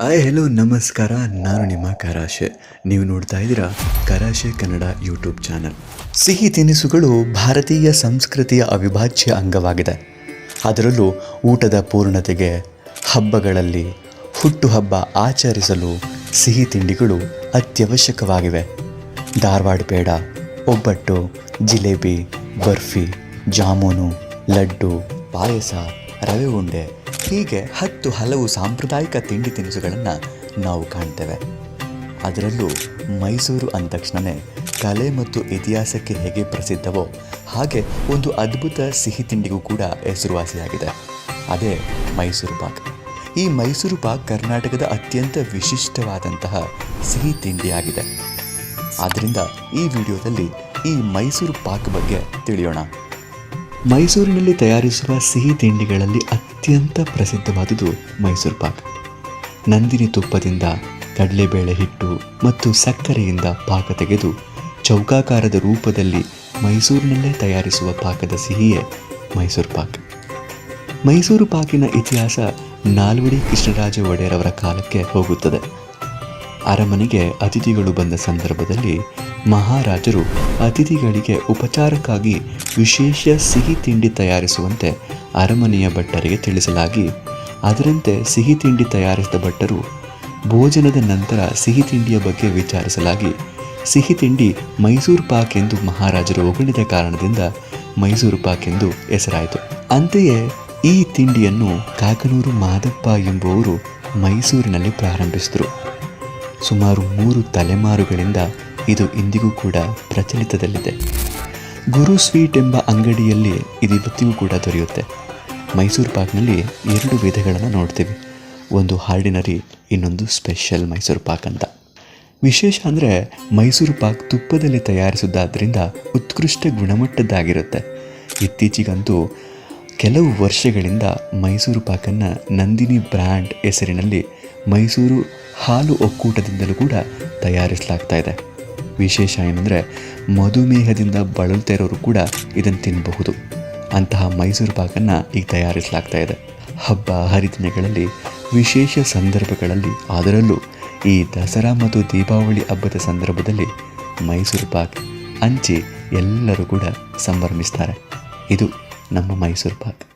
Hi hello ನಮಸ್ಕಾರ. ನಾನು ನಿಮ್ಮ ಕರಾಶೆ. ನೀವು ನೋಡ್ತಾ ಇದ್ದೀರಾ ಕರಾಶೆ ಕನ್ನಡ ಯೂಟ್ಯೂಬ್ ಚಾನಲ್ ಸಿಹಿ ತಿನಿಸುಗಳು ಭಾರತೀಯ ಸಂಸ್ಕೃತಿಯ ಅವಿಭಾಜ್ಯ ಅಂಗವಾಗಿದೆ. ಅದರಲ್ಲೂ ಊಟದ ಪೂರ್ಣತೆಗೆ, ಹಬ್ಬಗಳಲ್ಲಿ ಹುಟ್ಟುಹಬ್ಬ ಆಚರಿಸಲು ಸಿಹಿ ತಿಂಡಿಗಳು ಅತ್ಯವಶ್ಯಕವಾಗಿವೆ. ಧಾರವಾಡ ಪೇಡ, ಒಬ್ಬಟ್ಟು, ಜಿಲೇಬಿ, ಬರ್ಫಿ, ಜಾಮೂನು, ಲಡ್ಡು, ಪಾಯಸ, ರವೆ ಉಂಡೆ ಹೀಗೆ ಹತ್ತು ಹಲವು ಸಾಂಪ್ರದಾಯಿಕ ತಿಂಡಿ ತಿನಿಸುಗಳನ್ನು ನಾವು ಕಾಣ್ತೇವೆ. ಅದರಲ್ಲೂ ಮೈಸೂರು ಅಂದ ತಕ್ಷಣವೇ ಕಲೆ ಮತ್ತು ಇತಿಹಾಸಕ್ಕೆ ಹೇಗೆ ಪ್ರಸಿದ್ಧವೋ ಹಾಗೆ ಒಂದು ಅದ್ಭುತ ಸಿಹಿ ತಿಂಡಿಗೂ ಕೂಡ ಹೆಸರುವಾಸಿಯಾಗಿದೆ. ಅದೇ ಮೈಸೂರು ಪಾಕ್. ಈ ಮೈಸೂರು ಪಾಕ್ ಕರ್ನಾಟಕದ ಅತ್ಯಂತ ವಿಶಿಷ್ಟವಾದಂತಹ ಸಿಹಿ ತಿಂಡಿಯಾಗಿದೆ. ಆದ್ದರಿಂದ ಈ ವಿಡಿಯೋದಲ್ಲಿ ಈ ಮೈಸೂರು ಪಾಕ್ ಬಗ್ಗೆ ತಿಳಿಯೋಣ. ಮೈಸೂರಿನಲ್ಲಿ ತಯಾರಿಸುವ ಸಿಹಿ ತಿಂಡಿಗಳಲ್ಲಿ ಅತ್ಯಂತ ಪ್ರಸಿದ್ಧವಾದುದು ಮೈಸೂರು ಪಾಕ್. ನಂದಿನಿ ತುಪ್ಪದಿಂದ ಕಡಲೆಬೇಳೆ ಹಿಟ್ಟು ಮತ್ತು ಸಕ್ಕರೆಯಿಂದ ಪಾಕ ತೆಗೆದು ಚೌಕಾಕಾರದ ರೂಪದಲ್ಲಿ ಮೈಸೂರಿನಲ್ಲೇ ತಯಾರಿಸುವ ಪಾಕದ ಸಿಹಿಯೇ ಮೈಸೂರು ಪಾಕ್. ಮೈಸೂರು ಪಾಕಿನ ಇತಿಹಾಸ ನಾಲ್ವಡಿ ಕೃಷ್ಣರಾಜ ಒಡೆಯರವರ ಕಾಲಕ್ಕೆ ಹೋಗುತ್ತದೆ. ಅರಮನೆಗೆ ಅತಿಥಿಗಳು ಬಂದ ಸಂದರ್ಭದಲ್ಲಿ ಮಹಾರಾಜರು ಅತಿಥಿಗಳಿಗೆ ಉಪಚಾರಕ್ಕಾಗಿ ವಿಶೇಷ ಸಿಹಿ ತಿಂಡಿ ತಯಾರಿಸುವಂತೆ ಅರಮನೆಯ ಭಟ್ಟರಿಗೆ ತಿಳಿಸಲಾಗಿ, ಅದರಂತೆ ಸಿಹಿ ತಿಂಡಿ ತಯಾರಿಸಿದ ಭಟ್ಟರು ಭೋಜನದ ನಂತರ ಸಿಹಿ ತಿಂಡಿಯ ಬಗ್ಗೆ ವಿಚಾರಿಸಲಾಗಿ, ಸಿಹಿ ತಿಂಡಿ ಮೈಸೂರು ಪಾಕ್ ಎಂದು ಮಹಾರಾಜರು ಹೊಗಳಿದ ಕಾರಣದಿಂದ ಮೈಸೂರು ಪಾಕ್ ಎಂದು ಹೆಸರಾಯಿತು. ಅಂತೆಯೇ ಈ ತಿಂಡಿಯನ್ನು ಕಾಕನೂರು ಮಾದಪ್ಪ ಎಂಬುವರು ಮೈಸೂರಿನಲ್ಲಿ ಪ್ರಾರಂಭಿಸಿದರು. ಸುಮಾರು ಮೂರು ತಲೆಮಾರುಗಳಿಂದ ಇದು ಇಂದಿಗೂ ಕೂಡ ಪ್ರಚಲಿತದಲ್ಲಿದೆ. ಗುರು ಸ್ವೀಟ್ ಎಂಬ ಅಂಗಡಿಯಲ್ಲಿ ಇದಿವತ್ತಿಗೂ ಕೂಡ ದೊರೆಯುತ್ತೆ. ಮೈಸೂರು ಪಾಕ್ನಲ್ಲಿ ಎರಡು ವಿಧಗಳನ್ನು ನೋಡ್ತೀವಿ. ಒಂದು ಹಾರ್ಡಿನರಿ, ಇನ್ನೊಂದು ಸ್ಪೆಷಲ್ ಮೈಸೂರು ಪಾಕ್ ಅಂತ. ವಿಶೇಷ ಅಂದರೆ ಮೈಸೂರು ಪಾಕ್ ತುಪ್ಪದಲ್ಲಿ ತಯಾರಿಸುವುದಾದ್ದರಿಂದ ಉತ್ಕೃಷ್ಟ ಗುಣಮಟ್ಟದ್ದಾಗಿರುತ್ತೆ. ಇತ್ತೀಚೆಗಂತೂ ಕೆಲವು ವರ್ಷಗಳಿಂದ ಮೈಸೂರು ಪಾಕನ್ನು ನಂದಿನಿ ಬ್ರ್ಯಾಂಡ್ ಹೆಸರಿನಲ್ಲಿ ಮೈಸೂರು ಹಾಲು ಒಕ್ಕೂಟದಿಂದಲೂ ಕೂಡ ತಯಾರಿಸಲಾಗ್ತಾ ಇದೆ. ವಿಶೇಷ ಏನಂದರೆ ಮಧುಮೇಹದಿಂದ ಬಳಲ್ತಾ ಇರೋರು ಕೂಡ ಇದನ್ನು ತಿನ್ನಬಹುದು ಅಂತಹ ಮೈಸೂರು ಪಾಕನ್ನು ಈಗ ತಯಾರಿಸಲಾಗ್ತಾ ಇದೆ. ಹಬ್ಬ, ಹರಿದಿನಗಳಲ್ಲಿ ವಿಶೇಷ ಸಂದರ್ಭಗಳಲ್ಲಿ ಅದರಲ್ಲೂ ಈ ದಸರಾ ಮತ್ತು ದೀಪಾವಳಿ ಹಬ್ಬದ ಸಂದರ್ಭದಲ್ಲಿ ಮೈಸೂರು ಪಾಕ್ ಹಂಚಿ ಎಲ್ಲರೂ ಕೂಡ ಸಂಭ್ರಮಿಸ್ತಾರೆ. ಇದು ನಮ್ಮ ಮೈಸೂರು ಪಾಕ್.